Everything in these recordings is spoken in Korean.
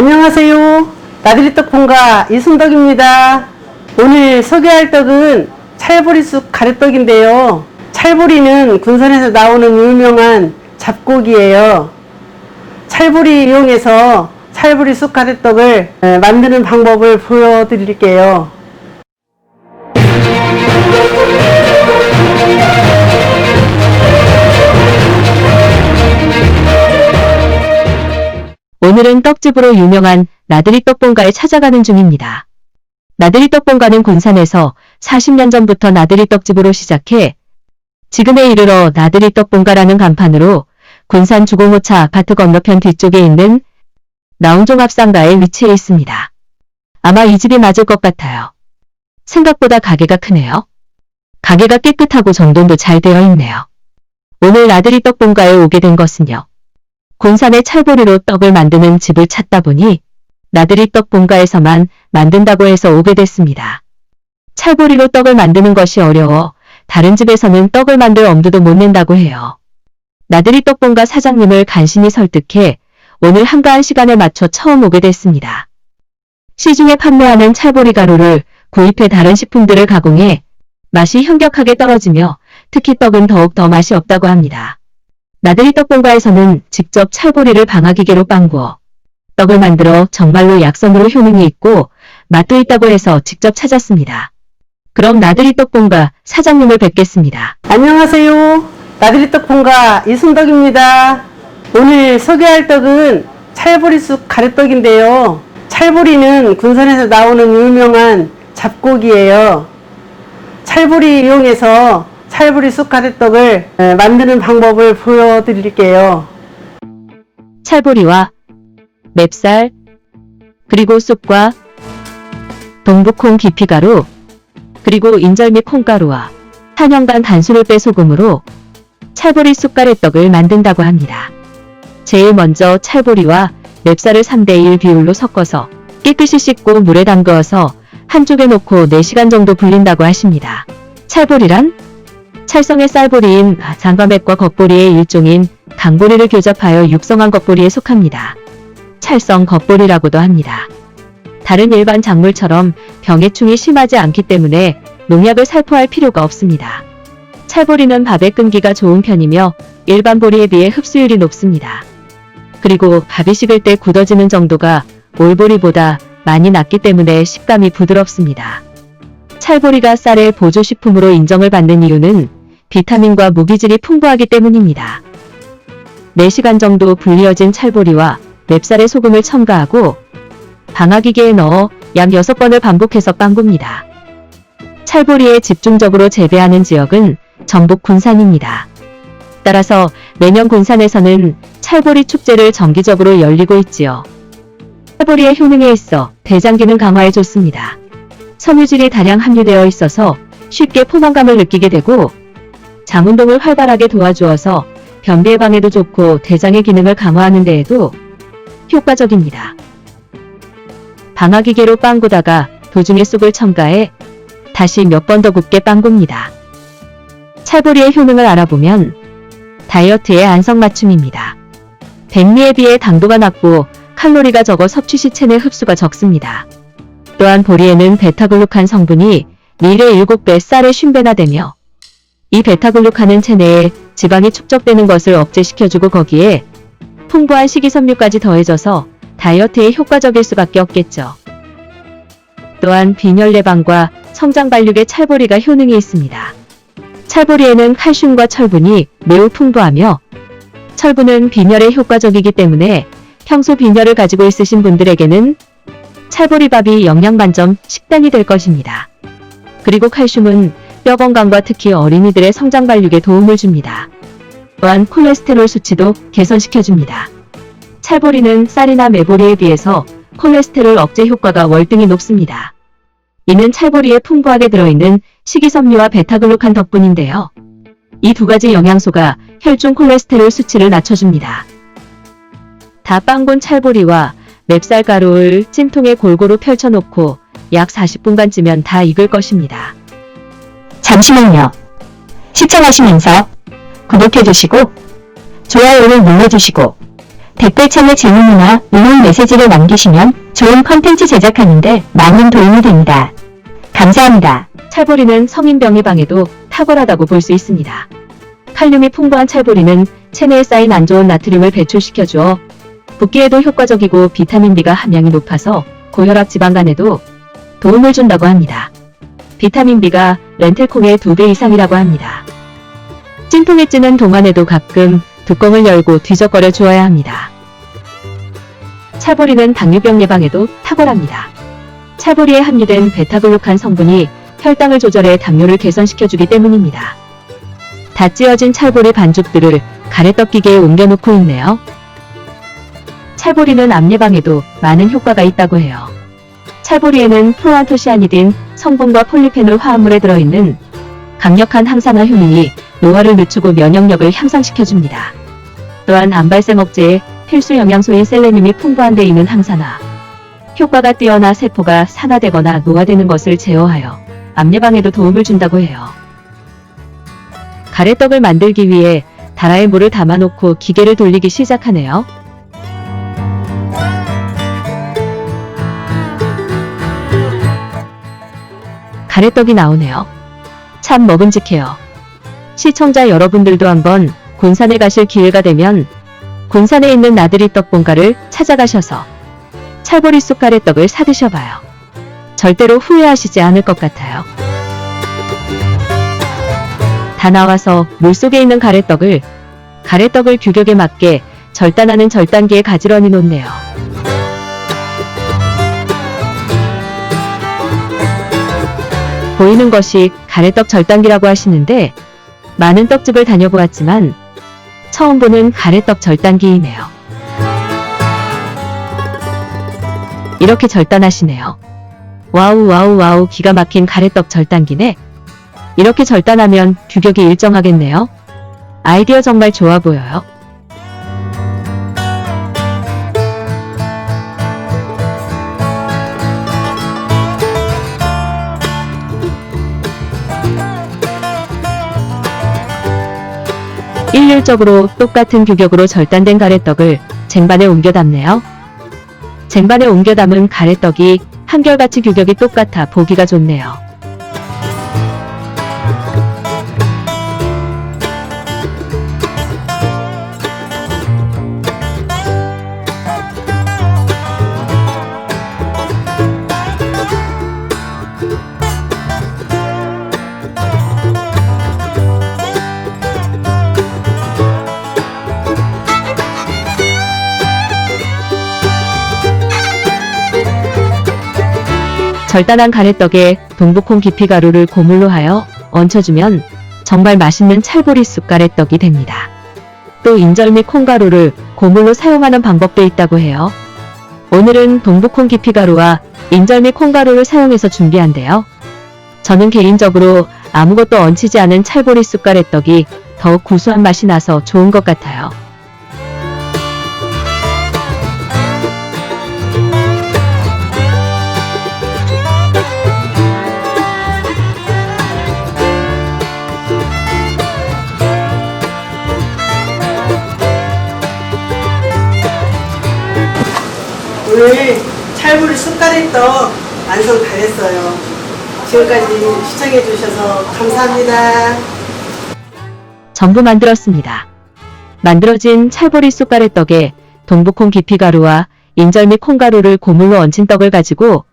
안녕하세요. 나들이 떡pon가 이순덕입니다. 오늘 소개할 떡은 찰보리쑥 가래떡인데요. 찰보리는 군산에서 나오는 유명한 잡곡이에요. 찰보리 이용해서 찰보리 쑥 가래떡을 에, 만드는 방법을 보여드릴게요. 오늘은 떡집으로 유명한 나들이 떡본가에 찾아가는 중입니다. 나들이 떡본가는 군산에서 40년 전부터 나들이 떡집으로 시작해 지금에 이르러 나들이 떡본가라는 간판으로 군산 주공호차 아파트 건너편 뒤쪽에 있는 나운종합상가에 위치해 있습니다. 아마 이 집이 맞을 것 같아요. 생각보다 가게가 크네요. 가게가 깨끗하고 정돈도 잘 되어 있네요. 오늘 나들이 떡본가에 오게 된 것은요. 군산의 찰보리로 떡을 만드는 집을 찾다 보니 나들이 떡 본가에서만 만든다고 해서 오게 됐습니다. 찰보리로 떡을 만드는 것이 어려워 다른 집에서는 떡을 만들 엄두도 못 낸다고 해요. 나들이 떡 본가 사장님을 간신히 설득해 오늘 한가한 시간에 맞춰 처음 오게 됐습니다. 시중에 판매하는 찰보리 가루를 구입해 다른 식품들을 가공해 맛이 현격하게 떨어지며 특히 떡은 더욱 더 맛이 없다고 합니다. 나들이 떡본가에서는 직접 찰보리를 방아기계로 빵구어 떡을 만들어 정말로 약선으로 효능이 있고 맛도 있다고 해서 직접 찾았습니다. 그럼 나들이 떡본가 사장님을 뵙겠습니다. 안녕하세요. 나들이 떡pon가 이순덕입니다. 오늘 소개할 떡은 찰보리쑥 가래떡인데요. 찰보리는 군산에서 나오는 유명한 잡곡이에요. 찰보리 이용해서 찰보리 쑥 가래떡을 에, 만드는 방법을 보여드릴게요. 찰보리와 맵쌀 그리고 쑥과 동북콩 깊이가루 그리고 인절 미 콩가루와 한영간 단순을 빼 소금으로 찰보리 쑥가래떡을 만든다고 합니다. 제일 먼저 찰보리와 맵쌀을 3대1 비율로 섞어서 깨끗이 씻고 물에 담그어서 한쪽에 놓고 4시간 정도 불린다고 하십니다. 찰보리란 찰성의 쌀보리인 장과맥과 겉보리의 일종인 강보리를 교잡하여 육성한 겉보리에 속합니다. 찰성 겉보리라고도 합니다. 다른 일반 작물처럼 병해충이 심하지 않기 때문에 농약을 살포할 필요가 없습니다. 찰보리는 밥에 끈기가 좋은 편이며 일반 보리에 비해 흡수율이 높습니다. 그리고 밥이 식을 때 굳어지는 정도가 올보리보다 많이 낮기 때문에 식감이 부드럽습니다. 찰보리가 쌀의 보조식품으로 인정을 받는 이유는 비타민과 무기질이 풍부하기 때문입니다. 4시간 정도 불리어진 찰보리와 맵쌀에 소금을 첨가하고 방아기계에 넣어 약 6번을 반복해서 빵굽니다. 찰보리에 집중적으로 재배하는 지역은 전북 군산입니다. 따라서 매년 군산에서는 찰보리 축제를 정기적으로 열리고 있지요. 찰보리의 효능에 있어 대장 기능 강화에 좋습니다. 섬유질이 다량 함유되어 있어서 쉽게 포만감을 느끼게 되고 장 운동을 활발하게 도와주어서 변비 예방에도 좋고 대장의 기능을 강화하는 데에도 효과적입니다. 방아기계로 빵 구다가 도중에 쑥을 첨가해 다시 몇 번 더 굽게 빵 굽니다. 찰보리의 효능을 알아보면 다이어트의 안성맞춤입니다. 백미에 비해 당도가 낮고 칼로리가 적어 섭취 시 체내 흡수가 적습니다. 또한 보리에는 베타글루칸 성분이 밀의 7배, 쌀의 50배나 되며 이 베타글루칸은 체내에 지방이 축적되는 것을 억제시켜주고 거기에 풍부한 식이섬유까지 더해져서 다이어트에 효과적일 수밖에 없겠죠. 또한 빈혈 예방과 성장 발육에 찰보리가 효능이 있습니다. 찰보리에는 칼슘과 철분이 매우 풍부하며 철분은 빈혈에 효과적이기 때문에 평소 빈혈을 가지고 있으신 분들에게는 찰보리밥이 영양 만점 식단이 될 것입니다. 그리고 칼슘은 뼈 건강과 특히 어린이들의 성장 발육에 도움을 줍니다. 또한 콜레스테롤 수치도 개선시켜줍니다. 찰보리는 쌀이나 메보리에 비해서 콜레스테롤 억제 효과가 월등히 높습니다. 이는 찰보리에 풍부하게 들어있는 식이섬유와 베타글루칸 덕분인데요. 이 두 가지 영양소가 혈중 콜레스테롤 수치를 낮춰줍니다. 다 빵군 찰보리와 맵쌀 가루를 찜통에 골고루 펼쳐놓고 약 40분간 찌면 다 익을 것입니다. 잠시만요. 시청하시면서 구독해주시고 좋아요를 눌러주시고 댓글창에 질문이나 응원 메시지를 남기시면 좋은 컨텐츠 제작하는데 많은 도움이 됩니다. 감사합니다. 찰보리는 성인병이방에도 탁월하다고 볼 수 있습니다. 칼륨이 풍부한 찰보리는 체내에 쌓인 안 좋은 나트륨을 배출시켜 주어 붓기에도 효과적이고 비타민 B가 함량이 높아서 고혈압 지방간에도 도움을 준다고 합니다. 비타민 B가 렌틸콩의 2배 이상이라고 합니다. 찜통에 찌는 동안에도 가끔 뚜껑을 열고 뒤적거려 주어야 합니다. 찰보리는 당뇨병 예방에도 탁월합니다. 찰보리에 함유된 베타글루칸 성분이 혈당을 조절해 당뇨를 개선시켜주기 때문입니다. 다 찌어진 찰보리 반죽들을 가래떡 기계에 옮겨놓고 있네요. 찰보리는 암 예방에도 많은 효과가 있다고 해요. 찰보리에는 프로안토시아니딘 성분과 폴리페놀 화합물에 들어있는 강력한 항산화 효능이 노화를 늦추고 면역력을 향상시켜줍니다. 또한 암 발생 억제에 필수 영양소인 셀레늄이 풍부한 데 있는 항산화, 효과가 뛰어나 세포가 산화되거나 노화되는 것을 제어하여 암 예방에도 도움을 준다고 해요. 가래떡을 만들기 위해 다라에 물을 담아놓고 기계를 돌리기 시작하네요. 가래떡이 나오네요. 참 먹음직해요. 시청자 여러분들도 한번 곤산에 가실 기회가 되면 곤산에 있는 나들이 떡본가를 찾아가셔서 찰보리 쑥 가래떡을 사드셔봐요. 절대로 후회하시지 않을 것 같아요. 다 나와서 물속에 있는 가래떡을 가래떡을 규격에 맞게 절단하는 절단기에 가지런히 놓네요. 보이는 것이 가래떡 절단기라고 하시는데 많은 떡집을 다녀보았지만 처음 보는 가래떡 절단기이네요. 이렇게 절단하시네요. 와우 와우 와우 기가 막힌 가래떡 절단기네. 이렇게 절단하면 규격이 일정하겠네요. 아이디어 정말 좋아 보여요. 일률적으로 똑같은 규격으로 절단된 가래떡을 쟁반에 옮겨 담네요. 쟁반에 옮겨 담은 가래떡이 한결같이 규격이 똑같아 보기가 좋네요. 절단한 가래떡에 동북콩 깊이 가루를 고물로 하여 얹혀주면 정말 맛있는 찰보리 쑥 가래떡이 됩니다. 또 인절 미 콩가루를 고물로 사용하는 방법도 있다고 해요. 오늘은 동북콩 깊이 가루와 인절 미 콩가루를 사용해서 준비한대요. 저는 개인적으로 아무것도 얹히지 않은 찰보리 쑥 가래떡이 더욱 구수한 맛이 나서 좋은 것 같아요. 오늘 찰보리 쑥가래떡 완성 다 했어요. 지금까지 시청해 주셔서 감사합니다. 전부 만들었습니다. 만들어진 찰보리 쑥가래 떡에 동북콩 깊이가루와 인절 미 콩가루를 고물로 얹힌 떡을 가지고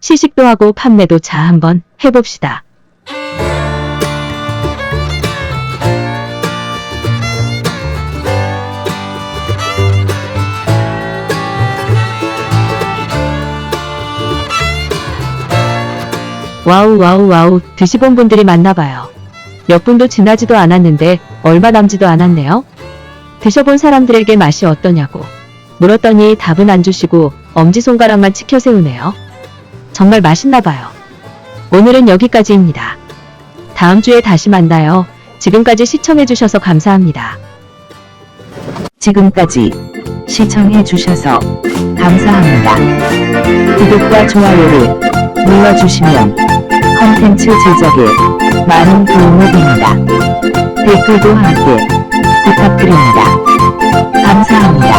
시식도 하고 판매도 자 한번 해봅시다. 와우 와우 와우 드시본 분들이 많나봐요. 몇 분도 지나지도 않았는데 얼마 남지도 않았네요. 드셔본 사람들에게 맛이 어떠냐고 물었더니 답은 안 주시고 엄지손가락만 치켜 세우네요. 정말 맛있나봐요. 오늘은 여기까지입니다. 다음 주에 다시 만나요. 지금까지 시청해주셔서 감사합니다. 지금까지 시청해 주셔서 감사합니다. 구독과 좋아요를 눌러주시면 컨텐츠 제작에 많은 도움이 됩니다. 댓글도 함께 부탁드립니다. 감사합니다.